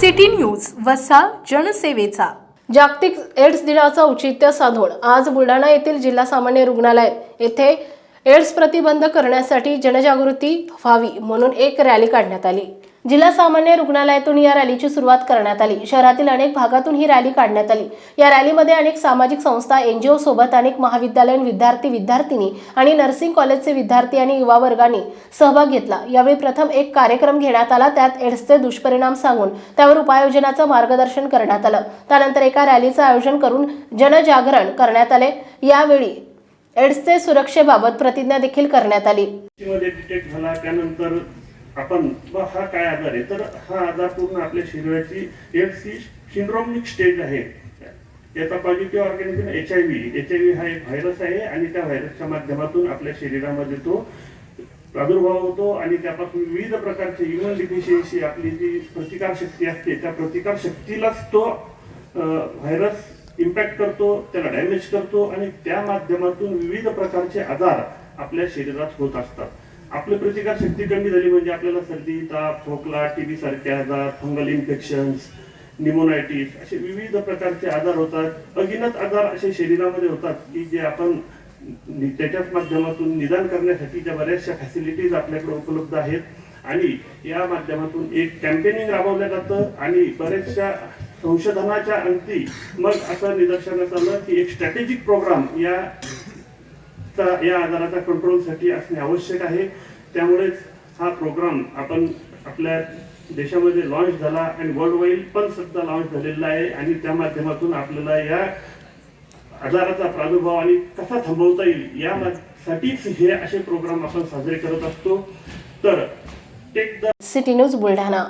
City news वसा जनसेवेचा. जागतिक AIDS दिनाचं औचित्य साधून आज बुलढाणा येथील जिल्हा सामान्य रुग्णालय येथे एड्स प्रतिबंध करण्यासाठी जनजागृती व्हावी म्हणून एक रॅली काढण्यात आली. जिल्हा सामान्य रुग्णालयातून या रॅलीची सुरुवात करण्यात आली. शहरातील अनेक भागातून ही रॅली काढण्यात आली. या रॅलीमध्ये अनेक सामाजिक संस्था एनजीओ सोबत अनेक महाविद्यालयीन विद्यार्थी विद्यार्थिनी आणि नर्सिंग कॉलेजचे विद्यार्थी आणि युवा वर्गाने सहभाग घेतला. यावेळी प्रथम एक कार्यक्रम घेण्यात आला. त्यात एड्सचे दुष्परिणाम सांगून त्यावर उपाययोजनाचं मार्गदर्शन करण्यात आलं. त्यानंतर एका रॅलीचं आयोजन करून जनजागरण करण्यात आले. यावेळी एड्सचे सुरक्षेबाबत प्रतिज्ञा देखील करण्यात आली. त्यानंतर आपण ब हा काय आजार आहे? तर हा आजार पूर्ण आपल्या शरीराची एक सी सिंड्रोमिक स्टेज आहे. याचा positive organism H I V H I V हा एक व्हायरस आहे आणि त्या व्हायरसच्या माध्यमातून आपल्या शरीरामध्ये तो प्रादुर्भाव होतो आणि त्यापासून विविध प्रकारचे इम्युन डिफिशियन्सी आपली जी प्रतिकार शक्ती असते त्या प्रतिकार शक्तीलाच तो व्हायरस इम्पॅक्ट करतो त्याला डॅमेज करतो आणि त्या माध्यमातून विविध प्रकारचे आजार आपल्या शरीरात होत असतात. आपली प्रतिकार शक्ती कमी झाली म्हणजे आपल्याला सर्दी ताप खोकला टीबी सारखे आजार फंगल इन्फेक्शन्स निमोनायटिस असे विविध प्रकारचे आजार होतात. अगिनत आजार असे शरीरामध्ये होतात की जे आपण त्याच्याच माध्यमातून निदान करण्यासाठीच्या बऱ्याचशा फॅसिलिटीज आपल्याकडे उपलब्ध आहेत. आणि या माध्यमातून एक कॅम्पेनिंग राबवलं जातं आणि बऱ्याचशा संशोधनाच्या अंती मग असं निदर्शनात आलं की एक स्ट्रॅटेजिक प्रोग्राम या चा- या आजाराच्या कंट्रोलसाठी असणे आवश्यक आहे. त्यामुळेच हा प्रोग्राम आपण आपल्या देशामध्ये लॉन्च झाला आणि वर्ल्ड वाईड पण सुद्धा लॉन्च झालेला आहे आणि त्या माध्यमातून आपल्याला या आजाराचा प्रादुर्भाव आणि कसा थांबवता येईल या साठीच हे असे प्रोग्राम आपण साजरे करत असतो. तर take the city news Buldhana.